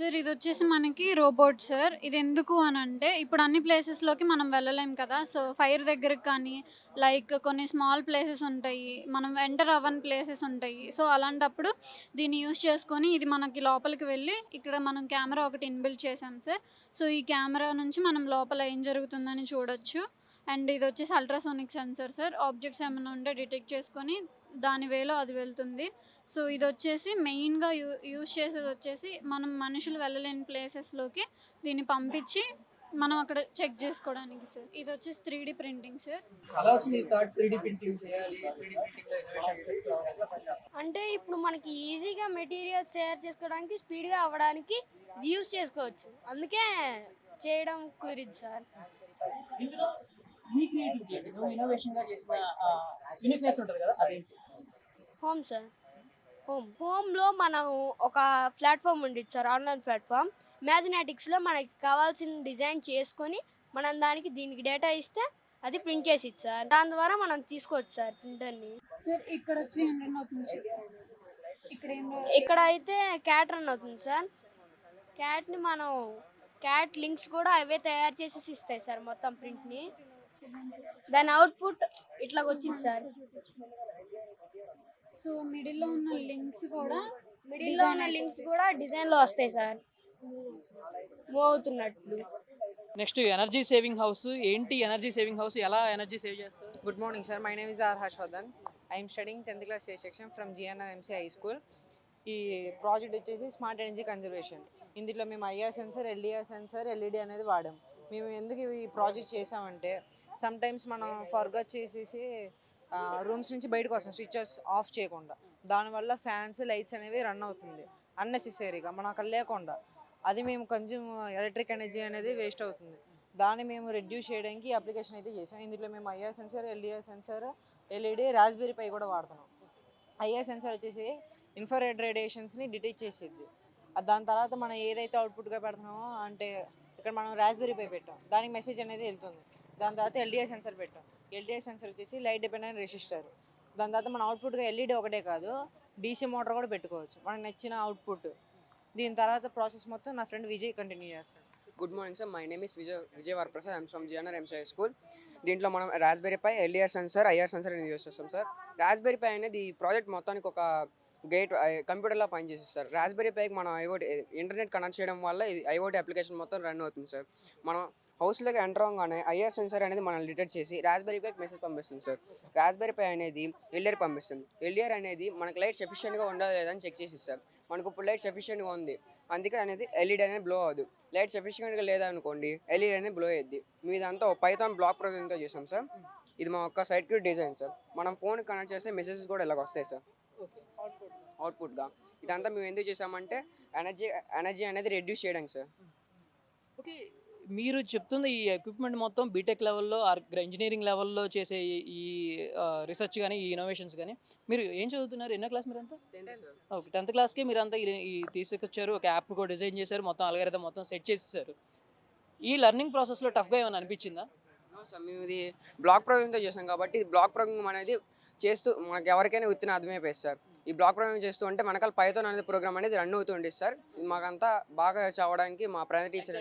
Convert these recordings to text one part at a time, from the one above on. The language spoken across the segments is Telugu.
సార్ ఇది వచ్చేసి మనకి రోబోట్ సార్. ఇది ఎందుకు అని అంటే ఇప్పుడు అన్ని ప్లేసెస్లోకి మనం వెళ్ళలేం కదా. సో ఫైర్ దగ్గరకు కానీ లైక్ కొన్ని స్మాల్ ప్లేసెస్ ఉంటాయి. మనం ఎంటర్ అవ్వని ప్లేసెస్ ఉంటాయి. సో అలాంటప్పుడు దీన్ని యూస్ చేసుకొని ఇది మనకి లోపలికి వెళ్ళి ఇక్కడ మనం కెమెరా ఒకటి ఇన్బిల్డ్ చేసాం సార్. సో ఈ కెమెరా నుంచి మనం లోపల ఏం జరుగుతుందని చూడొచ్చు. అండ్ ఇది వచ్చేసి అల్ట్రాసోనిక్ సెన్సర్ సార్. ఆబ్జెక్ట్స్ ఏమైనా ఉంటే డిటెక్ట్ చేసుకొని దాని వేలో అది వెళ్తుంది. సో ఇది వచ్చేసి మెయిన్గా యూ యూజ్ చేసేది వచ్చేసి మనం మనుషులు వెళ్ళలేని ప్లేసెస్లోకి దీన్ని పంపించి మనం అక్కడ చెక్ చేసుకోవడానికి సార్. ఇది వచ్చేసి త్రీ డి ప్రింటింగ్ సార్ అంటే ఇప్పుడు మనకి ఈజీగా మెటీరియల్స్ తయారు చేసుకోవడానికి స్పీడ్గా అవ్వడానికి యూస్ చేసుకోవచ్చు. అందుకే చేయడం కుదిరింది సార్. Home sir. హోమ్. హోమ్లో మనం ఒక ప్లాట్ఫామ్ ఉండేది సార్ ఆన్లైన్ ప్లాట్ఫామ్. మ్యాథమెటిక్స్లో మనకి కావాల్సిన డిజైన్ చేసుకొని మనం దానికి దీనికి డేటా ఇస్తే అది ప్రింట్ చేసి ఇచ్చి సార్. దాని ద్వారా మనం తీసుకోవచ్చు సార్ ప్రింటర్ని. సార్ ఇక్కడ వచ్చి ఏం రన్ అవుతుంది చెప్పండి. ఇక్కడ అయితే క్యాట్ రన్ అవుతుంది సార్. క్యాట్ని మనం క్యాట్ లింక్స్ కూడా అవే తయారు చేసేసి ఇస్తాయి సార్ మొత్తం ప్రింట్ని. దాని అవుట్పుట్ ఇట్లా వచ్చింది సార్. సో మిడిల్లో ఉన్న లింక్స్ కూడా మిడిల్లో ఉన్న లింక్స్ కూడా డిజైన్లో వస్తాయి సార్ మూవ్ అవుతున్నట్లు నెక్స్ట్ ఎనర్జీ సేవింగ్ హౌస్ ఏంటి ఎనర్జీ సేవింగ్ హౌస్ ఎలా ఎనర్జీ సేవ్ చేస్తారు sir. My name is R. Harshvardhan. I am studying 10th class A section from GNR MC High School. ఈ ప్రాజెక్ట్ వచ్చేసి స్మార్ట్ ఎనర్జీ కన్జర్వేషన్ ఇందులో మేము IR sensor LER sensor LED అనేది వాడాం మేము ఎందుకు ఈ ప్రాజెక్ట్ చేసామంటే సమ్ టైమ్స్ మనం ఫర్గట్ చేసేసి రూమ్స్ నుంచి బయటకు వస్తాం స్విచెస్ ఆఫ్ చేయకుండా. దానివల్ల ఫ్యాన్స్ లైట్స్ అనేవి రన్ అవుతుంది. అన్నెసెసరీగా మనం అక్కడ లేకుండా. అది మేము కన్జ్యూమ్ ఎలక్ట్రిక్ ఎనర్జీ అనేది వేస్ట్ అవుతుంది. దాన్ని మేము రెడ్యూస్ చేయడానికి అప్లికేషన్ అయితే చేసాం. ఇందులో మేము IR sensor LER sensor LED raspberry పై కూడా వాడుతున్నాం. ఐఆర్ సెన్సర్ వచ్చేసి ఇన్ఫ్రారెడ్ రేడియేషన్స్ని డిటెక్ట్ చేసేది. దాని తర్వాత మనం ఏదైతే అవుట్పుట్గా పెడుతున్నామో అంటే ఇక్కడ మనం రాస్బెరీ పై పెట్టాం. దానికి మెసేజ్ అనేది వెళ్తుంది. దాని తర్వాత ఎల్డిఐ సెన్సర్ పెట్టాం. ఎల్డిఐ సెన్సర్ వచ్చేసి లైట్ డిపెండెంట్ రెసిస్టర్ దాని తర్వాత మన అవుట్పుట్గా ఎల్ఈడి ఒకటే కాదు డీసీ మోటార్ కూడా పెట్టుకోవచ్చు. మనకు నచ్చిన అవుట్పుట్ దీని తర్వాత ప్రాసెస్ మొత్తం నా ఫ్రెండ్ విజయ్ కంటిన్యూ చేస్తాడు. Good morning sir my name is Vijay Vijay Varaprasad I'm from GNR MC High school దీంట్లో మనం Raspberry Pi LER sensor IR sensor అనేది యూస్ చేస్తాం సార్ రాస్బెరీ పై అనేది ఈ ప్రాజెక్ట్ మొత్తానికి ఒక గేట్ కంప్యూటర్లో పనిచేస్తుంది సార్. రాస్బెరీ పైకి మనం ఐఓటీ ఇంటర్నెట్ కనెక్ట్ చేయడం వల్ల ఇది ఐఓటీ అప్లికేషన్ మొత్తం రన్ అవుతుంది సార్. మనం హౌస్లోకి ఎంటర్ అవ్వగానే ఐఆర్ సెన్సర్ అనేది మనం డిటెక్ట్ చేసి రాస్బెరీ పైకి మెసేజ్ పంపిస్తుంది సార్. రాస్బెరీ పై అనేది ఎల్ఈఆర్ పంపిస్తుంది. ఎల్ఈఆర్ అనేది మనకి లైట్ సఫిషియెంట్గా ఉండదు లేదని చెక్ చేసి సార్. మనకు ఇప్పుడు లైట్ సఫిషియెంట్గా ఉంది. అందుకే అనేది ఎల్ఈడి అనేది బ్లో అవ్వదు. లైట్ సఫిషియెంట్గా లేదనుకోండి ఎల్ఈడి అనేది బ్లో అయ్యింది మీదంతా పైథాన్ బ్లాక్ ప్రోగ్రామ్తో చేసాం సార్. ఇది మా యొక్క సైట్ డిజైన్ సార్ మనం ఫోన్ కనెక్ట్ చేస్తే మెసేజెస్ కూడా ఇలాగ వస్తాయి సార్ అవుట్పుట్గా ఇదంతా మేము ఎందుకు చేసామంటే ఎనర్జీ ఎనర్జీ అనేది రెడ్యూస్ చేయడానికి సార్ ఓకే. మీరు చెప్తున్న ఈ ఎక్విప్మెంట్ మొత్తం బీటెక్ లెవెల్లో ఆర్ ఇంజనీరింగ్ లెవెల్లో చేసే ఈ- ఈ రీసెర్చ్ కానీ ఈ ఇన్నోవేషన్స్ కానీ మీరు ఏం చదువుతున్నారు? ఎన్నో క్లాస్ మీరంతా? ఓకే. టెన్త్ క్లాస్కి మీరంతా ఈ- ఈ తీసుకొచ్చారు. ఒక యాప్ కూడా డిజైన్ చేశారు. మొత్తం అలగరిథం మొత్తం సెట్ చేసేసారు. ఈ లెర్నింగ్ ప్రాసెస్లో టఫ్గా ఏమైనా అనిపించిందా? సార్ మేము ఇది బ్లాక్ ప్రోగ్రామ్తో చేసాం కాబట్టి బ్లాక్ ప్రోగ్రామ్ అనేది చేస్తూ మనకి ఎవరికైనా విత్తిన అర్థమైపోయింది సార్. ఈ బ్లాక్ ప్రోగ్రామ్ చేస్తూ ఉంటే మనకాల పైథాన్ అనేది ప్రోగ్రామ్ అనేది రన్ అవుతూ ఉండేది సార్. మాకంతా బాగా చదవడానికి మా ప్రధాన టీచర్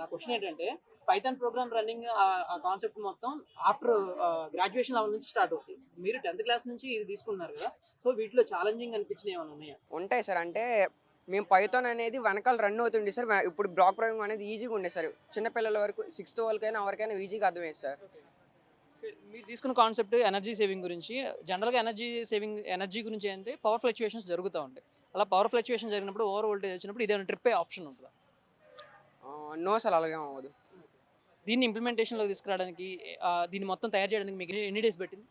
నా క్వశ్చన్ ఏంటంటే పైథాన్ ప్రోగ్రామ్ రన్నింగ్ ఆ కాన్సెప్ట్ మొత్తం ఆఫ్టర్ గ్రాడ్యుయేషన్ లెవెల్ నుంచి స్టార్ట్ అవుతుంది. మీరు టెన్త్ క్లాస్ నుంచి ఇది తీసుకున్నారు కదా సో వీటిలో ఛాలెంజింగ్ అనిపించినవి ఏమైనా ఉన్నాయా? ఉంటాయి సార్. అంటే మేము పైథాన్ అనేది వెనకాల రన్ అవుతుండే సార్. ఇప్పుడు బ్లాక్ ప్రోగ్రామ్ అనేది ఈజీగా ఉండే సార్. చిన్నపిల్లల వరకు సిక్స్త్ వాళ్ళకైనా ఎవరికైనా ఈజీగా అర్థమయ్యేది సార్. మీరు తీసుకున్న కాన్సెప్ట్ ఎనర్జీ సేవింగ్ గురించి జనరల్గా ఎనర్జీ సేవింగ్ ఎనర్జీ గురించి అంటే పవర్ ఫ్లక్చుయేషన్స్ జరుగుతూ ఉంటాయి. అలా పవర్ ఫ్లక్చుయేషన్ జరిగినప్పుడు ఓవర్ వోల్టేజ్ వచ్చినప్పుడు ఇదేమైనా ట్రిప్ అయ్యే ఆప్షన్ ఉంటుందా? నో సార్ అలాగే అవ్వదు. దీన్ని ఇంప్లిమెంటేషన్లో తీసుకురావడానికి దీన్ని మొత్తం తయారు చేయడానికి మీకు ఎన్ని- ఎన్ని డేస్ పెట్టింది?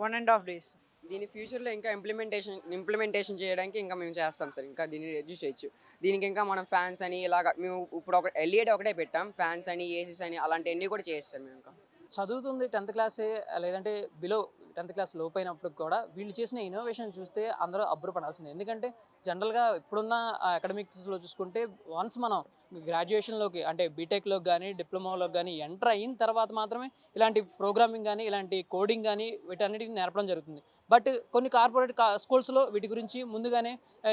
వన్ అండ్ హాఫ్ డేస్ దీని ఫ్యూచర్లో ఇంకా ఇంప్లిమెంటేషన్ ఇంప్లిమెంటేషన్ చేయడానికి ఇంకా మేము చేస్తాం సార్. ఇంకా దీన్ని రెడ్యూస్ చేయొచ్చు. దీనికి ఇంకా మనం ఫ్యాన్స్ అని ఇలాగ మేము ఇప్పుడు ఒక ఎల్ఈడి ఒకటే పెట్టాం. ఫ్యాన్స్ అని ఏసీస్ అని అలాంటివన్నీ కూడా చేస్తాం మేము ఇంకా. చదువుతుంది టెన్త్ క్లాసే లేదంటే బిలో టెన్త్ క్లాస్ లోపు కూడా వీళ్ళు చేసిన ఇన్నోవేషన్ చూస్తే అందరూ అబ్బురపడాల్సిందే ఎందుకంటే జనరల్గా ఇప్పుడున్న అకాడమిక్స్లో చూసుకుంటే వన్స్ మనం గ్రాడ్యుయేషన్లోకి అంటే బీటెక్లోకి కానీ డిప్లొమాలోకి కానీ ఎంటర్ అయిన తర్వాత మాత్రమే ఇలాంటి ప్రోగ్రామింగ్ కానీ ఇలాంటి కోడింగ్ కానీ వీటన్నిటిని నేర్పడం జరుగుతుంది. బట్ కొన్ని కార్పొరేట్ స్కూల్స్లో వీటి గురించి ముందుగానే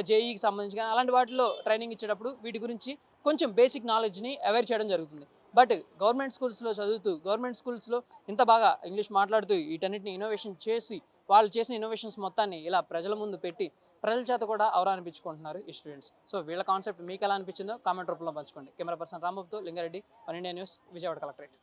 జేఈకి సంబంధించి కానీ అలాంటి వాటిలో ట్రైనింగ్ ఇచ్చేటప్పుడు వీటి గురించి కొంచెం బేసిక్ నాలెడ్జ్ని అవేర్ చేయడం జరుగుతుంది. బట్ గవర్నమెంట్ స్కూల్స్లో చదువుతూ గవర్నమెంట్ స్కూల్స్లో ఇంత బాగా ఇంగ్లీష్ మాట్లాడుతూ వీటన్నిటిని ఇన్నోవేషన్ చేసి వాళ్ళు చేసిన ఇన్నోవేషన్స్ మొత్తాన్ని ఇలా ప్రజల ముందు పెట్టి ప్రజల చేత కూడా అవరా అనిపించుకుంటున్నారు ఈ స్టూడెంట్స్ సో వీళ్ళ కాన్సెప్ట్ మీకు ఎలా అనిపించిందో కామెంట్ రూపంలో పంచుకోండి. Camera person రాంబాబుతో Lingareddy one India news Vijayawada collectorate.